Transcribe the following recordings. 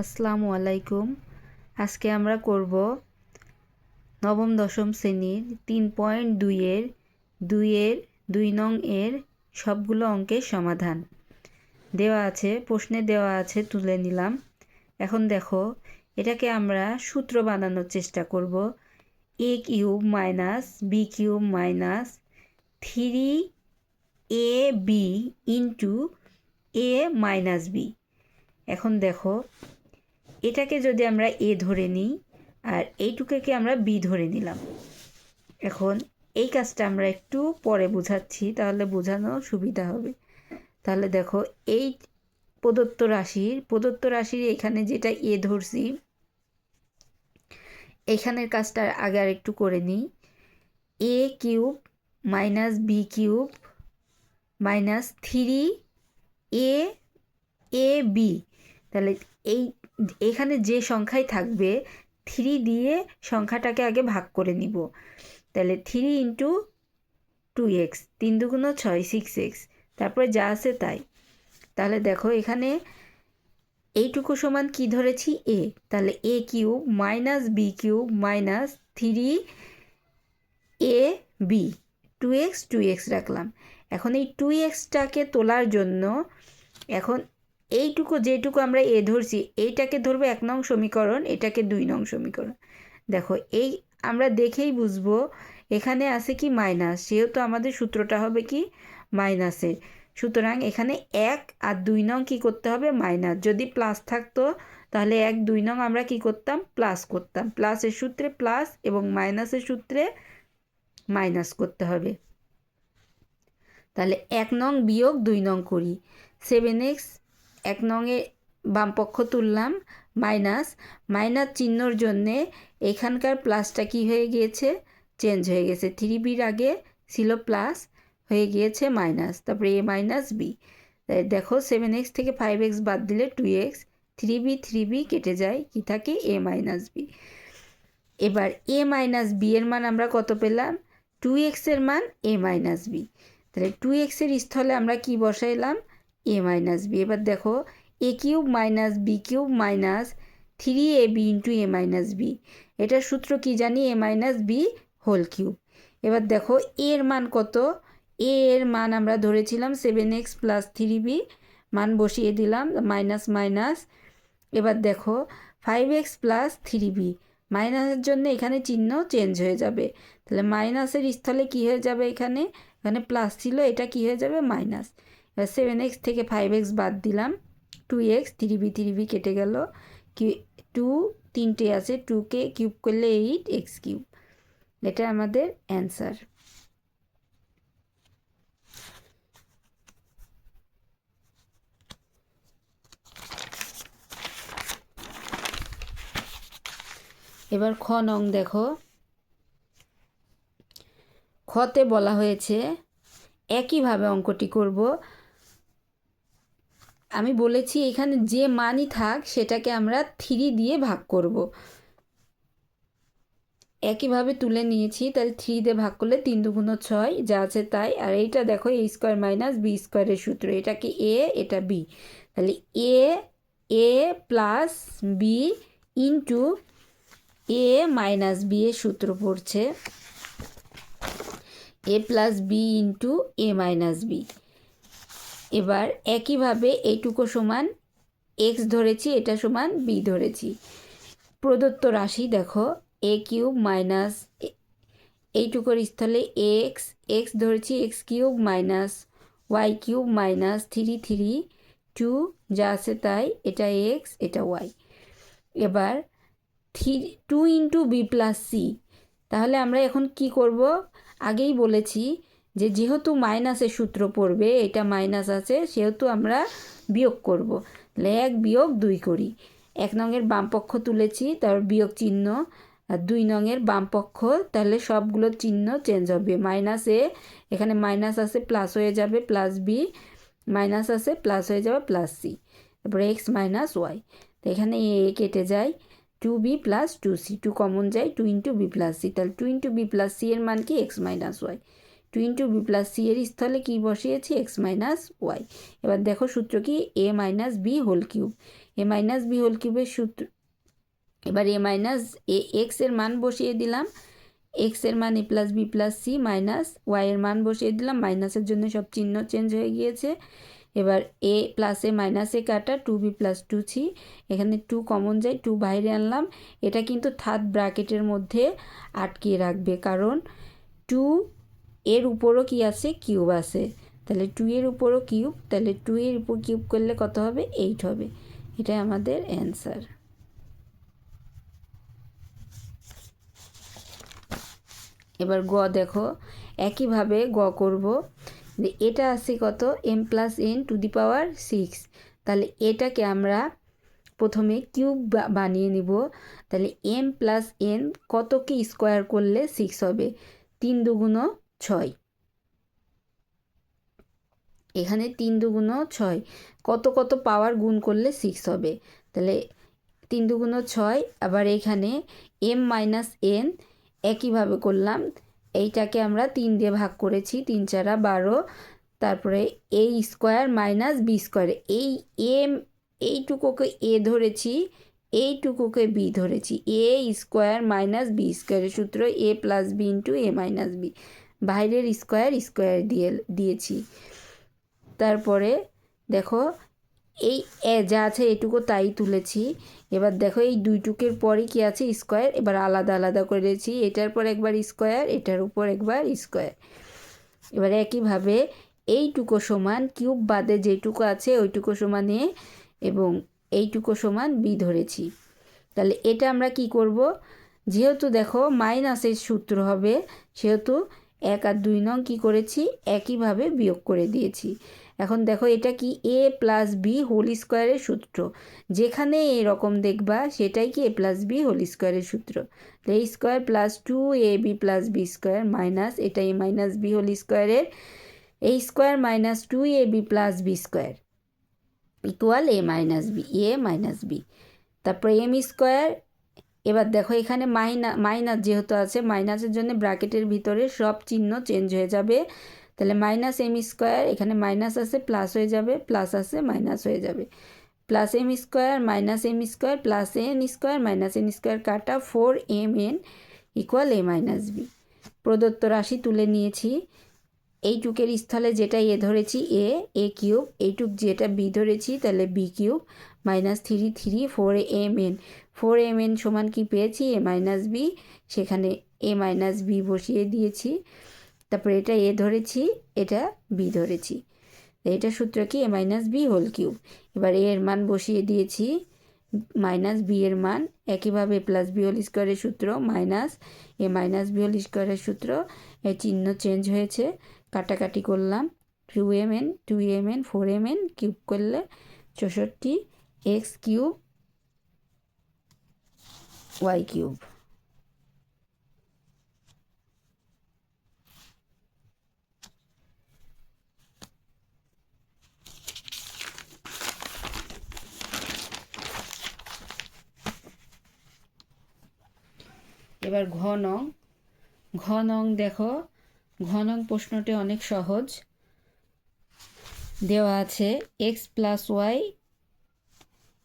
আসসালামু আলাইকুম। আজকে আমরা করব নবম, দশম শ্রেণির তিন পয়েন্ট দুইয়ের দুইয়ের দুই নং এর সবগুলো অঙ্কের সমাধান। দেওয়া আছে, প্রশ্নে দেওয়া আছে, তুলে নিলাম। এখন দেখো, এটাকে আমরা সূত্র বানানোর চেষ্টা করব। A cube minus B cube minus three A B into A minus B. এখন দেখো এটাকে যদি আমরা এ ধরে নিই, আর এইটুকুকে আমরা বি ধরে নিলাম। এখন এই কাজটা আমরা একটু পরে বোঝাচ্ছি, তাহলে বোঝানো সুবিধা হবে। তাহলে দেখো, এই প্রদত্ত রাশির প্রদত্ত রাশির এখানে যেটা এ ধরছি, এখানের কাজটা আগে আর একটু করে নিই। A cube minus B cube minus three A A B. তাহলে এই এখানে যে সংখ্যাই থাকবে থ্রি দিয়ে সংখ্যাটাকে আগে ভাগ করে নিব। তাহলে থ্রি ইন্টু টু এক্স তিন দুগুণ ছয় সিক্স এক্স তারপরে যা আছে তাই। তাহলে দেখো এখানে এইটুকু সমান কি ধরেছি? এ তাহলে A cube minus B cube minus three A B two X two X রাখলাম। এখন এই টু এক্সটাকে তোলার জন্য এখন এইটুকু যেটুকু আমরা এ ধরছি, এইটাকে ধরবো এক নং সমীকরণ, এটাকে দুই নং সমীকরণ। দেখো, এই আমরা দেখেই বুঝব, এখানে আছে কি মাইনাস, সেহেতু আমাদের সূত্রটা হবে কি মাইনাসের। সুতরাং এখানে এক আর দুই নং কী করতে হবে? মাইনাস। যদি প্লাস থাকতো, তাহলে এক দুই নং আমরা কি করতাম? প্লাস করতাম। প্লাসের সূত্রে প্লাস এবং মাইনাসের সূত্রে মাইনাস করতে হবে। তাহলে এক নং বিয়োগ দুই নং করি। সেভেন এক্স এক নংয়ে বামপক্ষ তুললাম, মাইনাস মাইনাস চিহ্নর জন্যে এখানকার প্লাসটা কি হয়ে গিয়েছে? চেঞ্জ হয়ে গেছে। থ্রি বির আগে ছিল প্লাস, হয়ে গিয়েছে মাইনাস, তারপরে এ মাইনাস বি। দেখো সেভেন এক্স থেকে ফাইভ এক্স বাদ দিলে two X three B three B কেটে যায়, কি থাকে? A minus B. এবার এ মাইনাস বি এর মান আমরা কত পেলাম? টু এক্সের মান এ মাইনাস বি। তাহলে টু এক্সের স্থলে আমরা কি বসাইলাম? এ মাইনাস বি এবার দেখো A cube minus B cube minus three A B into A minus B এটার সূত্র কি জানি? A minus B whole cube এবার দেখো এর মান কত? এ এর মান আমরা ধরেছিলাম seven X plus three B মান বসিয়ে দিলাম মাইনাস মাইনাস এবার দেখো five X plus three B মাইনাসের জন্য এখানে চিহ্ন চেঞ্জ হয়ে যাবে। তাহলে মাইনাসের স্থলে কি হয়ে যাবে এখানে? এখানে প্লাস ছিল, এটা কি হয়ে যাবে? মাইনাস সেভেন এক্স থেকে ফাইভ এক্স বাদ দিলাম। Two X three B three B কেটে গেল। কি টু তিনটে আছে টুকে কিউব করলে এইট এক্স কিউব এটা আমাদের অ্যান্সার এবার খ নং দেখো। খতে বলা হয়েছে, একইভাবে অঙ্কটি করব। আমি বলেছি এখানে যে মানই থাক, সেটাকে আমরা থ্রি দিয়ে ভাগ করব। একইভাবে তুলে নিয়েছি, তাহলে থ্রি দিয়ে ভাগ করলে তিন দুগুণ ছয়, যা আছে তাই। আর এইটা দেখো, এ স্কোয়ার মাইনাস বি স্কোয়ারের সূত্র এটা কি এ, এটা বি। তাহলে A A plus B into A minus B এর সূত্র পড়ছে। A plus B into A minus B. এবার একইভাবে এইটুকু সমান এক্স ধরেছি, এটা সমান বি ধরেছি। প্রদত্ত রাশি দেখো এ কিউব মাইনাস এইটুকুর স্থলে এক্স এক্স ধরেছি X cube minus Y cube minus three three, two, যা আছে তাই, এটা এক্স এটা ওয়াই এবার three, two into B plus C. তাহলে আমরা এখন কি করব? আগেই বলেছি যে যেহেতু মাইনাসের সূত্র পড়বে, এটা মাইনাস আছে, সেহেতু আমরা বিয়োগ করব। তাহলে এক বিয়োগ দুই করি। এক নঙের বামপক্ষ তুলেছি তারপর বিয়োগ চিহ্ন। আর দুই নঙের বামপক্ষ তাহলে সবগুলো চিহ্ন চেঞ্জ হবে। মাইনাস এ, এখানে মাইনাস আছে প্লাস হয়ে যাবে প্লাস বি মাইনাস আছে প্লাস হয়ে যাবে প্লাস সি তারপরে এক্স মাইনাস ওয়াই তো এখানে এ কেটে যায় two B plus two C two common যায় two into B plus C তাহলে two into B plus C এর মান কি? X minus Y two into B plus C এর স্থলে কী বসিয়েছি? এক্স মাইনাস ওয়াই এবার দেখো সূত্র কি? A minus B whole cube A minus B whole কিউবের সূত্র, এবার এ মাইনাস এ এক্সের মান বসিয়ে দিলাম। এক্সের মান A plus B plus C minus ওয়াইয়ের মান বসিয়ে দিলাম। মাইনাসের জন্য সব চিহ্ন চেঞ্জ হয়ে গিয়েছে। এবার এ প্লাসে মাইনাসে কাটা two B plus two C এখানে টু কমন যায় টু বাইরে আনলাম। এটা কিন্তু থার্ড ব্র্যাকেটের মধ্যে আটকিয়ে রাখবে। কারণ টু এর উপরও কি আছে? কিউব আছে। তাহলে টু এর উপরও কিউব, তাহলে টু এর উপর কিউব করলে কত হবে? এইট হবে। এটাই আমাদের অ্যান্সার এবার গ দেখো, একইভাবে গ করব। যে এটা আছে কত? M plus N to the power six তাহলে এটাকে আমরা প্রথমে কিউব বানিয়ে নিব। তাহলে এম প্লাস এন কতকে স্কোয়ার করলে সিক্স হবে? তিন দুগুণ ছয়। এখানে তিন দুগুণ ছয়। কত কত পাওয়ার গুণ করলে সিক্স হবে? তাহলে তিন দুগুণ ছয়, আবার এখানে এম মাইনাস এন একইভাবে করলাম। এইটাকে আমরা তিন দিয়ে ভাগ করেছি, তিন চারা বারো। তারপরে A square minus B square এই এম এইটুকুকে এ ধরেছি, এইটুকুকে বি ধরেছি। এ স্কোয়ার মাইনাস বি স্কোয়ারের সূত্র A plus B into A minus B বাইরের স্কোয়ার স্কোয়ার দিয়ে, দিয়েছি। তারপরে দেখো, এই, এ, যা আছে এটুকু তাই তুলেছি। এবার দেখো, এই দুইটুকের পরে কি আছে? স্কোয়ার, এবার আলাদা আলাদা করেছি এটার পর একবার স্কোয়ার, এটার উপর একবার স্কোয়ার। এবার একইভাবে এইটুকু সমান কিউব বাদে যেটুকু আছে ওইটুকু সমান এ এবং এইটুকু সমান বি ধরেছি। তাহলে এটা আমরা কি করব? যেহেতু দেখো, মাইনাসের সূত্র হবে, সেহেতু এক আর দুই নং কী করেছি? একইভাবে বিয়োগ করে দিয়েছি। এখন দেখো এটা কি? এ প্লাস বি হোল স্কোয়ারের সূত্র। যেখানে এরকম দেখবা, সেটাই কি এ প্লাস বি হোল স্কোয়ারের সূত্র। A square plus two A B plus B square minus এটা এ মাইনাস বি হোল স্কোয়ারের A square minus two A B plus B square equal A minus B A minus B তারপরে M square এবার দেখো এখানে মাইনা, minus যেহেতু আছে, মাইনাসের জন্য ব্র্যাকেটের ভিতরে সব চিহ্ন চেঞ্জ হয়ে যাবে। তাহলে মাইনাস এম স্কোয়ার, এখানে মাইনাস আছে, প্লাস হয়ে যাবে, প্লাস আছে, মাইনাস হয়ে যাবে। Plus M square, minus M square, plus N square, minus N square কাটা four M N equal A minus B প্রদত্ত রাশি তুলে নিয়েছি। এইটুকের স্থলে যেটা এ ধরেছি, এ এ কিউব, এইটুক যেটা বি ধরেছি, তাহলে B cube, minus three three, four M N. Four M N সমান কি পেয়েছি? A minus B. সেখানে এ মাইনাস বি বসিয়ে দিয়েছি। তারপরে এটা এ ধরেছি, এটা বি ধরেছি। এটা সূত্র কি? A minus B whole cube. এবার এর মান বসিয়ে দিয়েছি, মাইনাস বি এর মান। একইভাবে প্লাস বি হোল স্কোয়ারের সূত্র minus A minus B whole স্কোয়ারের সূত্র। এর চিহ্ন চেঞ্জ হয়েছে। কাটাকাটি করলাম। Two M N, two M N, four M N cube করলে চৌষট্টি এক্স কিউব ওয়াই কিউব এবার ঘ নং। ঘ নং দেখো। ঘ নং প্রশ্নটি অনেক সহজ। দেওয়া আছে এক্স প্লাস ওয়াই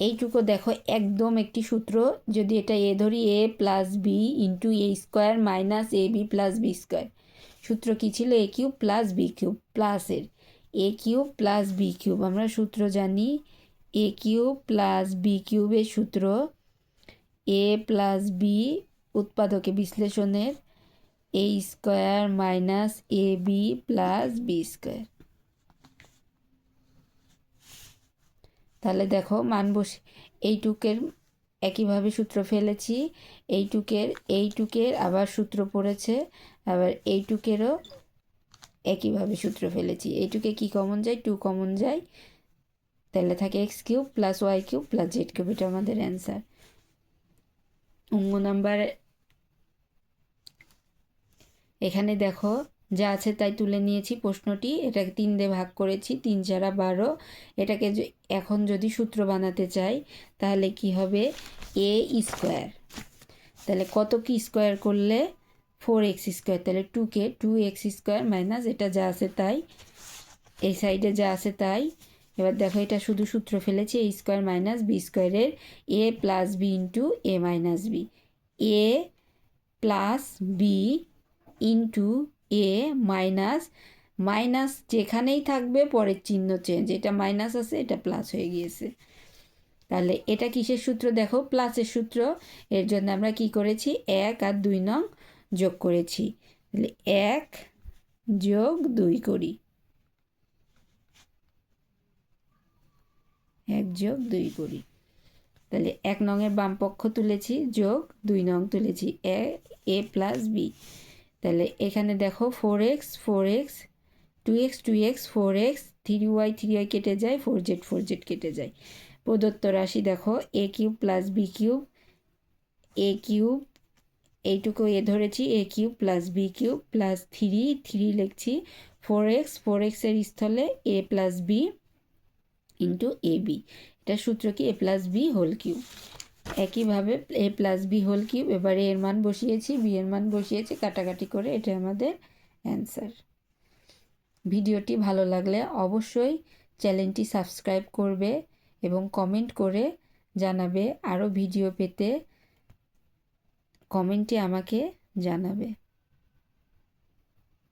এইটুকু দেখো, একদম একটি সূত্র। যদি এটা এ ধরি, A plus B into A square minus A B plus B square সূত্র কী ছিল? A cube plus B cube প্লাসের A cube plus B cube আমরা সূত্র জানি। এ কিউব প্লাস বি কিউবের সূত্র। এ প্লাস বি উৎপাদকে বিশ্লেষণের। A square minus A B plus B square তাহলে দেখো মান বসে, এইটুকের একইভাবে সূত্র ফেলেছি, এইটুকের এইটুকের আবার সূত্র পড়েছে, আবার এইটুকেরও একইভাবে সূত্র ফেলেছি। এইটুকে কি কমন যায়? টু কমন যায়। তাহলে থাকে X cube plus Y cube plus Z cube এটা আমাদের অ্যান্সার অঙ্গ নাম্বার এখানে দেখো যা আছে তাই তুলে নিয়েছি। প্রশ্নটি, এটাকে তিন দিয়ে ভাগ করেছি, তিন চারা বারো। এটাকে এখন যদি সূত্র বানাতে চাই, তাহলে কি হবে? এ স্কোয়ার তাহলে কত কি স্কোয়ার করলে? ফোর এক্স স্কোয়ার তাহলে টু কে টু এক্স স্কোয়ার মাইনাস এটা যা আছে তাই, এই সাইডে যা আছে তাই। এবার দেখো, এটা শুধু সূত্র ফেলেছি এ স্কোয়ার মাইনাস বি স্কোয়ারের A plus B into A minus B A plus B into A minus minus যেখানেই থাকবে পরের চিহ্ন চেঞ্জ। এটা মাইনাস আছে, এটা প্লাস হয়ে গিয়েছে। তাহলে এটা কিসের সূত্র? দেখো প্লাসের সূত্র। এর জন্য আমরা কি করেছি? এক আর দুই নং যোগ করেছি। তাহলে এক যোগ দুই করি। এক যোগ দুই করি। তাহলে এক নংয়ের বাম পক্ষ তুলেছি, যোগ দুই নং তুলেছি। A A plus B. তাহলে এখানে দেখো four X four X two X two X four X three Y three Y কেটে যায় ফোর জেড ফোর জেড কেটে যায়। প্রদত্ত রাশি দেখো A cube plus B cube A cube এইটুকু এ ধরেছি A cube plus B cube plus three three লিখছি ফোর এক্স ফোর এক্সের স্থলে A plus B into A B এটা সূত্র কি? A plus B whole cube একইভাবে A plus B whole cube এবারে এর মান বসিয়েছি বি এর মান বসিয়েছি, কাটাকাটি করে এটা আমাদের অ্যান্সার ভিডিওটি ভালো লাগলে অবশ্যই চ্যানেলটি সাবস্ক্রাইব করবে এবং কমেন্ট করে জানাবে, আরও ভিডিও পেতে কমেন্টে আমাকে জানাবে।